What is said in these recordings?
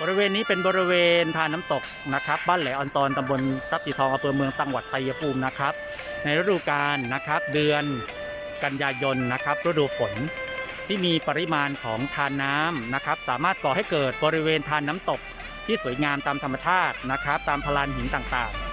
บริเวณนี้เป็นบริเวณทานน้ำตกนะครับ บ้านแหลออนซอนตำบลทรัพย์สีทองอำเภอเมืองจังหวัดชัยภูมินะครับ ในฤดูกาลนะครับ เดือนกันยายนนะครับฤดูฝนที่มีปริมาณของทานน้ำนะครับ สามารถก่อให้เกิดบริเวณทานน้ำตกที่สวยงามตามธรรมชาตินะครับ ตามพลานหินต่างๆ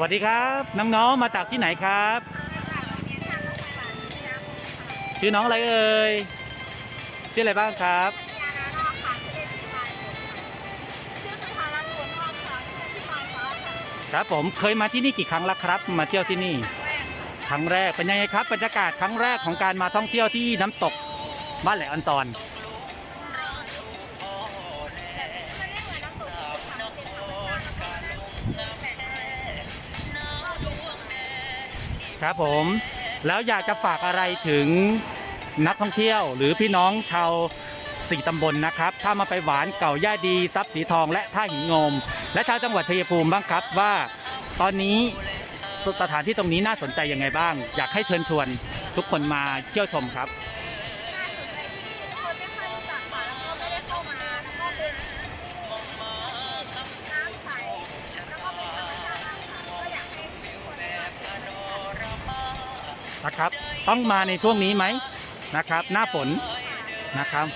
วัสดีครับน้องๆมาจากที่ไหนครับ ชื่อน้องอะไรเอ่ยชื่ออะไรบ้างครับครับผมเคยมาที่นี่กี่ครั้งแล้วครับ มาเที่ยวที่นี่ ครั้งแรกเป็นยังไงครับบรรยากาศครั้งแรกของการมาท่องเที่ยวที่น้ำตกบ้านแหลมอันซอน ครับผม แล้วอยากจะฝากอะไรถึงนักท่องเที่ยว หรือพี่น้องชาวสี่ตำบลนะครับ ถ้ามาไปหวานเก่าย่าดีทรัพย์สีทองและท่าหินงม และชาวจังหวัดชัยภูมิบ้างครับว่าตอนนี้สถานที่ตรงนี้น่าสนใจยังไงบ้าง อยากให้เชิญชวนทุกคนมาเที่ยวชมครับ นะครับ ต้องมาในช่วงนี้ไหมนะครับ หน้าฝนนะครับ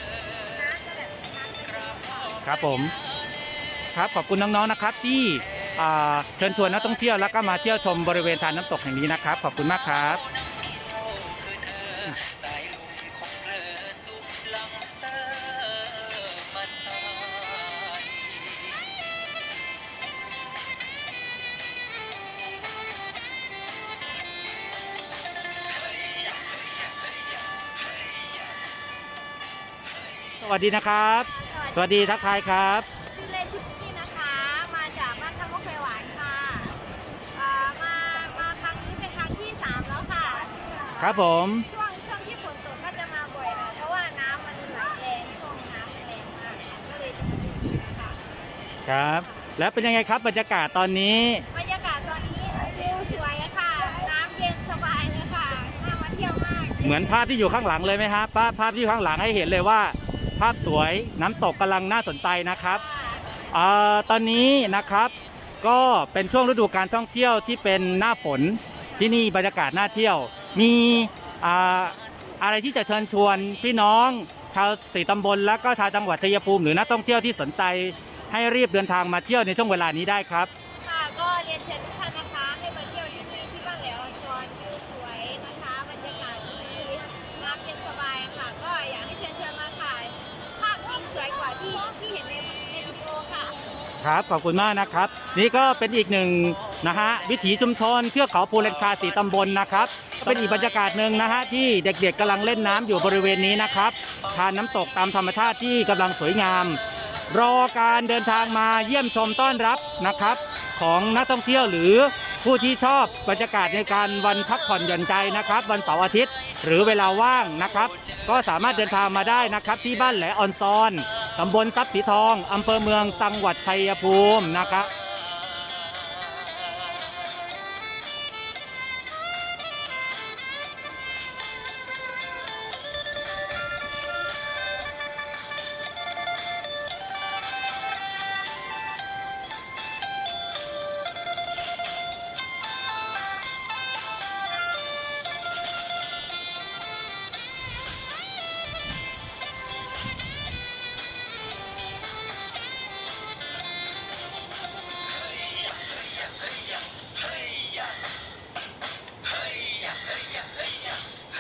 ครับผมครับขอบคุณน้องๆนะครับที่เชิญชวนนักท่องเที่ยวแล้วก็มาเที่ยวชมบริเวณทานน้ำตกแห่งนี้นะครับ ขอบคุณมากครับ สวัสดีนะครับ สวัสดีทักทายครับ ชื่อเล่นชื่อปุ๊กกี้นะคะ มาจากบ้านท่ามุกไฟหวานค่ะอ่ามามาครั้งนี้เป็นครั้งที่สามแล้วค่ะ ครับผมช่วงช่วงที่ฝนตกก็จะมาบ่อยหน่อยเพราะว่าน้ำมันไหลแรงช่วงน้ำแรงมากก็เลยจะมาดูค่ะครับ แล้วเป็นยังไงครับบรรยากาศตอนนี้ บรรยากาศตอนนี้วิวสวยอะค่ะ น้ำเย็นสบายเลยค่ะน่ามาเที่ยวมากเหมือนภาพที่อยู่ข้างหลังเลยไหมครับภาพภาพที่อยู่ข้างหลังให้เห็นเลยว่าภาพสวยน้ำตกกำลังน่าสนใจนะครับอตอนนี้นะครับก็เป็นช่วงฤดูการท่องเที่ยวที่เป็นหน้าฝนที่นี่บรรยากาศน่าเที่ยว มีอ่าอะไรที่จะเชิญชวนพี่น้องชาวสี่ตำบลและก็ชาวจังหวัดชัยภูมิหรือนักท่องเที่ยวที่สนใจให้รีบเดินทางมาเที่ยวในช่วงเวลานี้ได้ครับ ค่ะก็เรียนเชิญทุกท่าน ครับ ขอบคุณมากนะครับ นี่ก็เป็นอีกหนึ่งนะฮะวิถีชุมชนเทือกเขาภูเลนคาสีตำบลนะครับเป็นอีกบรรยากาศหนึ่งนะฮะที่เด็กๆกำลังเล่นน้ำอยู่บริเวณนี้นะครับทานน้ำตกตามธรรมชาติที่กำลังสวยงาม รอการเดินทางมาเยี่ยมชมต้อนรับนะครับ ของนักท่องเที่ยวหรือผู้ที่ชอบบรรยากาศในการวันพักผ่อนหย่อนใจนะครับ วันเสาร์อาทิตย์ หรือเวลาว่างนะครับ ก็สามารถเดินทางมาได้นะครับที่บ้านแหลออนซอน ตำบลทรัพย์สีทอง อำเภอเมืองจังหวัดชัยภูมินะครับ